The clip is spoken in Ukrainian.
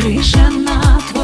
криша над